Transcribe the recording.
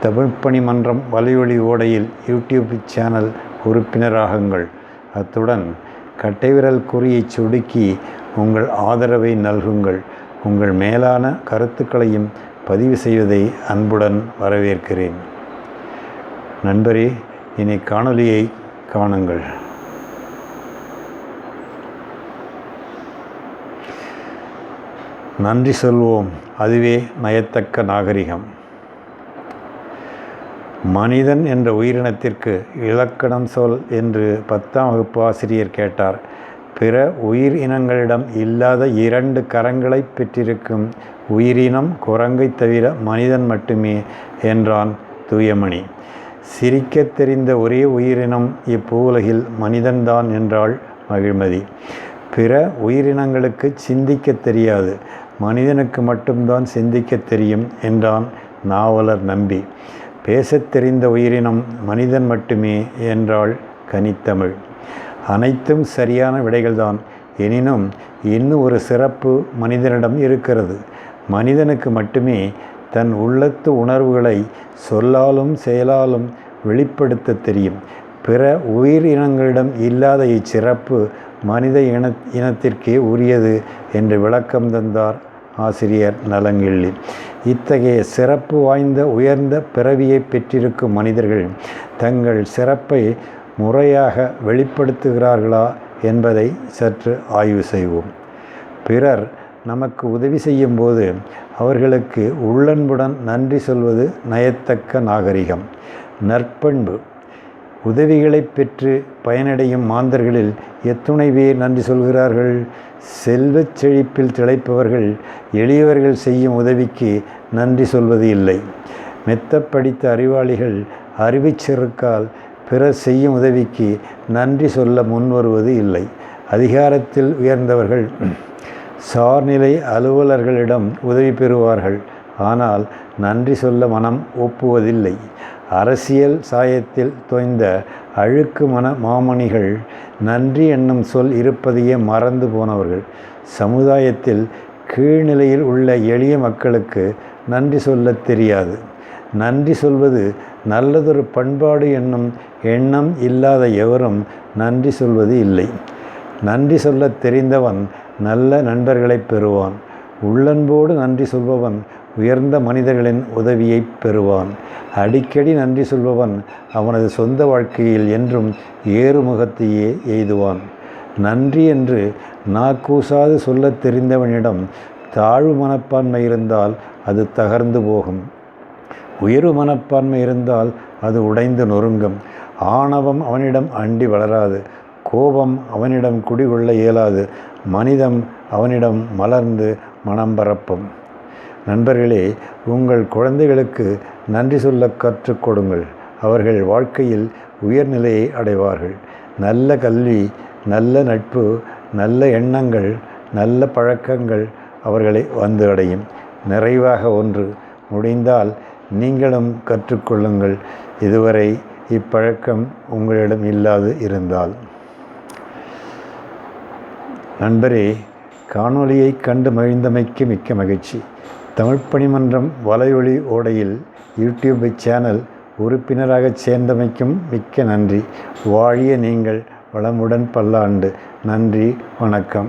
தமிழ் பணிமன்றம் வலையொலி ஓடையில் YouTube channel உறுப்பினராகுங்கள். அத்துடன் கட்டைவிரல் குறியை சுடுக்கி உங்கள் ஆதரவை நல்குங்கள். உங்கள் மேலான கருத்துக்களையும் பதிவு செய்வதை அன்புடன் வரவேற்கிறேன். நண்பரே இனி காணொலியை காணுங்கள். நன்றி சொல்வோம். அதுவே நயத்தக்க நாகரிகம். மனிதன் என்ற உயிரினத்திற்கு இலக்கணம் சொல் என்று பத்தாம் வகுப்பு ஆசிரியர் கேட்டார். பிற உயிர் இனங்களிடம் இல்லாத இரண்டு கரங்களை பெற்றிருக்கும் உயிரினம் குரங்கைத் தவிர மனிதன் மட்டுமே என்றான் தூயமணி. சிரிக்கத் தெரிந்த ஒரே உயிரினம் இப்பூவுலகில் மனிதன்தான் என்றாள் மகிழ்மதி. பிற உயிரினங்களுக்கு சிந்திக்க தெரியாது. மனிதனுக்கு மட்டும்தான் சிந்திக்க தெரியும் என்றான் நாவலர் நம்பி. பேசத் தெரிந்த உயிரினம் மனிதன் மட்டுமே என்றாள் கனித்தமிழ். அனைத்தும் சரியான விடைகள்தான். எனினும் இன்னும் ஒரு சிறப்பு மனிதனிடம் இருக்கிறது. மனிதனுக்கு மட்டுமே தன் உள்ளத்து உணர்வுகளை சொல்லாலும் செயலாலும் வெளிப்படுத்த தெரியும். பிற உயிரினங்களிடம் இல்லாத இச்சிறப்பு மனித இன இனத்திற்கே உரியது என்று விளக்கம் தந்தார் ஆசிரியர் நலங்கிள்ளி. இத்தகைய சிறப்பு வாய்ந்த உயர்ந்த பிறவியை பெற்றிருக்கும் மனிதர்கள் தங்கள் சிறப்பை முறையாக வெளிப்படுத்துகிறார்களா என்பதை சற்று ஆய்வு செய்வோம். பிறர் நமக்கு உதவி செய்யும் போது அவர்களுக்கு உள்ளன்புடன் நன்றி சொல்வது நயத்தக்க நாகரிகம். நற்பண்பு. உதவிகளை பெற்று பயனடையும் மாந்தர்களில் எத்துணை பேர் நன்றி சொல்கிறார்கள். செல்வச் செழிப்பில் திளைப்பவர்கள் எளியவர்கள் செய்யும் உதவிக்கு நன்றி சொல்வது இல்லை. மெத்த படித்த அறிவாளிகள் அறிவிச்சிருக்கால் பிறர் செய்யும் உதவிக்கு நன்றி சொல்ல முன்வருவது இல்லை. அதிகாரத்தில் உயர்ந்தவர்கள் சார்நிலை அலுவலர்களிடம் உதவி பெறுவார்கள். ஆனால் நன்றி சொல்ல மனம் ஒப்புவதில்லை. அரசியல் சாயத்தில் தோய்ந்த அழுக்கு மன மாமணிகள் நன்றி என்னும் சொல் இருப்பதையே மறந்து போனவர்கள். சமுதாயத்தில் கீழ்நிலையில் உள்ள எளிய மக்களுக்கு நன்றி சொல்லத் தெரியாது. நன்றி சொல்வது நல்லதொரு பண்பாடு என்னும் எண்ணம் இல்லாத எவரும் நன்றி சொல்வது இல்லை. நன்றி சொல்லத் தெரிந்தவன் நல்ல நண்பர்களை பெறுவான். உள்ளன்போடு நன்றி சொல்பவன் உயர்ந்த மனிதர்களின் உதவியை பெறுவான். அடிக்கடி நன்றி சொல்பவன் அவனது சொந்த வாழ்க்கையில் என்றும் ஏறுமுகத்தையே எய்துவான். நன்றி என்று நாக்கூசாது சொல்ல தெரிந்தவனிடம் தாழ்வு மனப்பான்மை இருந்தால் அது தகர்ந்து போகும். உயர்வு மனப்பான்மை இருந்தால் அது உடைந்து நொறுங்கும். ஆணவம் அவனிடம் அண்டி வளராது. கோபம் அவனிடம் குடிகொள்ள இயலாது. மனிதம் அவனிடம் மலர்ந்து மனம் பரப்பும். நண்பர்களே உங்கள் குழந்தைகளுக்கு நன்றி சொல்ல கற்றுக் கொடுங்கள். அவர்கள் வாழ்க்கையில் உயர்நிலையை அடைவார்கள். நல்ல கல்வி நல்ல நட்பு நல்ல எண்ணங்கள் நல்ல பழக்கங்கள் அவர்களை வந்து அடையும் நிறைவாக ஒன்று முடிந்தால் நீங்களும் கற்றுக்கொள்ளுங்கள். இதுவரை இப்பழக்கம் உங்களிடம் இல்லாது இருந்தால். நண்பரே காணொலியை கண்டு மகிழ்ந்தமைக்கு மிக்க மகிழ்ச்சி. தமிழ் பணிமன்றம் வலையொலி ஓடையில் யூடியூப் சேனல் உறுப்பினராக சேர்ந்தமைக்கும் மிக்க நன்றி. வாழிய நீங்கள் வளமுடன் பல்லாண்டு. நன்றி வணக்கம்.